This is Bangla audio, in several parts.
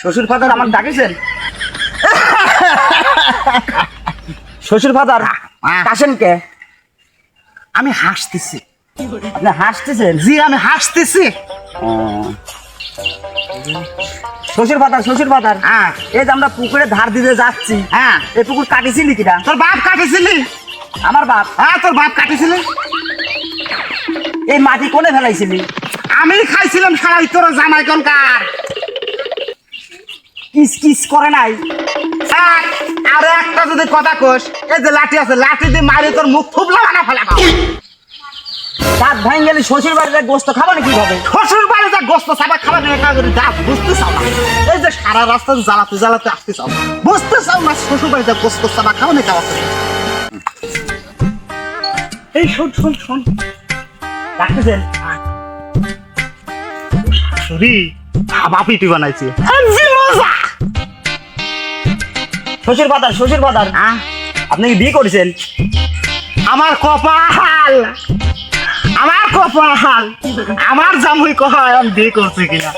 শ্বশুর ফাদার আমার ডাকেছেন? শ্বশুর ফাদার কাশেন কে? আমি হাসতেছি। আপনি হাসতেছেন? জি, আমি হাসতেছি। শ্বশুর ফাদার শ্বশুর ফাদার হ্যাঁ। এই যে আমরা পুকুরে ধার দিতে যাচ্ছি হ্যাঁ। এই পুকুর কাটিছিলি কিনা তোর বাপ কাটিছিলি? আমার বাপ? হ্যাঁ তোর বাপ কাটিছিলি? এই মাটি কোনে ফেলাইছিলি? আমি খাইছিলাম সারাই তোর জামাই কনকার। কিস কিস করে নাই। এক, আর একটা যদি কথা কোস এই যে লাঠি আছে লাঠি দিয়ে মারি তোর মুখ থুবলা বানা ফেলাবো। দাঁত ভাঙ গেলে শ্বশুর বাড়িতে গোস্ত খাব না কীভাবে? শ্বশুর বাড়িতে গোস্ত সাবা খাবার নিয়ে করি বুঝতে চাও না এই যে সারা রাস্তা জ্বালাতে জ্বালাতে আসতে চাও। বুঝতে চাও না শ্বশুর বাড়িতে গোস্ত খাওয়া নিয়ে এই শোন শোন শোন। শাশুড়ি হাবা পিটি বানাইছে। শ্বশুর ফাদার শ্বশুর আহ, আপনি কি বিয়ে করেছেন? আমার কপাল! আমার কপাল আমার জামুই কয় আমি বিয়ে করছি কিনা?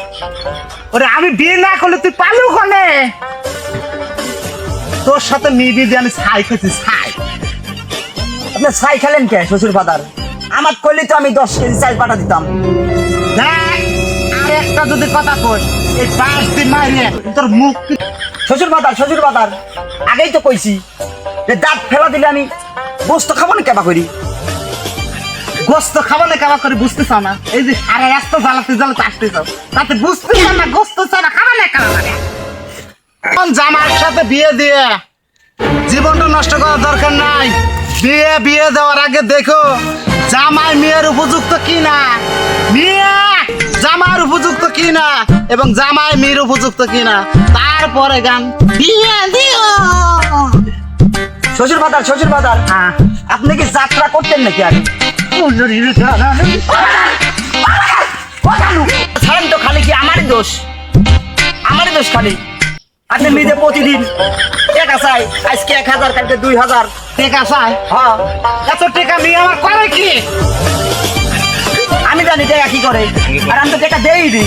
ওরে আমি বিয়ে না করলে তুই পালু কনে? তোর সাথে মিবি দিয়ে আমি ছাই খেয়েছি ছাই। আপনি ছাই খেলেন কে শ্বশুর ফাদার? আমার করলে তো আমি দশ কেজি চাল পাঠা দিতাম। আর একটা যদি কথা কই এই পাঁচ দিন মারিয়ে তোর মুখ শ্বশুর ফাদার শ্বশুর ফাদার আগেই তো কইছি যে দাঁত ফেলা দিলে আমি বস্তু খাব না কেবা করি? গোস্ত খাবালে কাবা করে বুঝতে চাও না? এই যে সারা রাস্তা জ্বালাতে জ্বালাতে আসতে চাও তাতে বুঝতে চাও না গোস্ত চাও না খাবালে কাবা করে জামার সাথে বিয়ে দিয়ে জীবনটা নষ্ট করার দরকার নাই। বিয়ে বিয়ে দেওয়ার আগে দেখো জামাই মেয়ের উপযুক্ত কিনা? মেয়ে জামার উপযুক্ত কিনা? এবং জামাই মেয়ের উপযুক্ত কিনা? তারপরে গান বিয়ে দিও। শ্বশুর ফাদার শ্বশুর ফাদার হ্যাঁ। আপনি কি যাত্রা করতেন নাকি আগে? কি আমারই দোষ আমারই দোষ খালি প্রতিদিন আজকে এক হাজার দুই হাজার আমার করে কি আমি জানি টাকা কি করে, আর আমি তো টাকা দেই দিই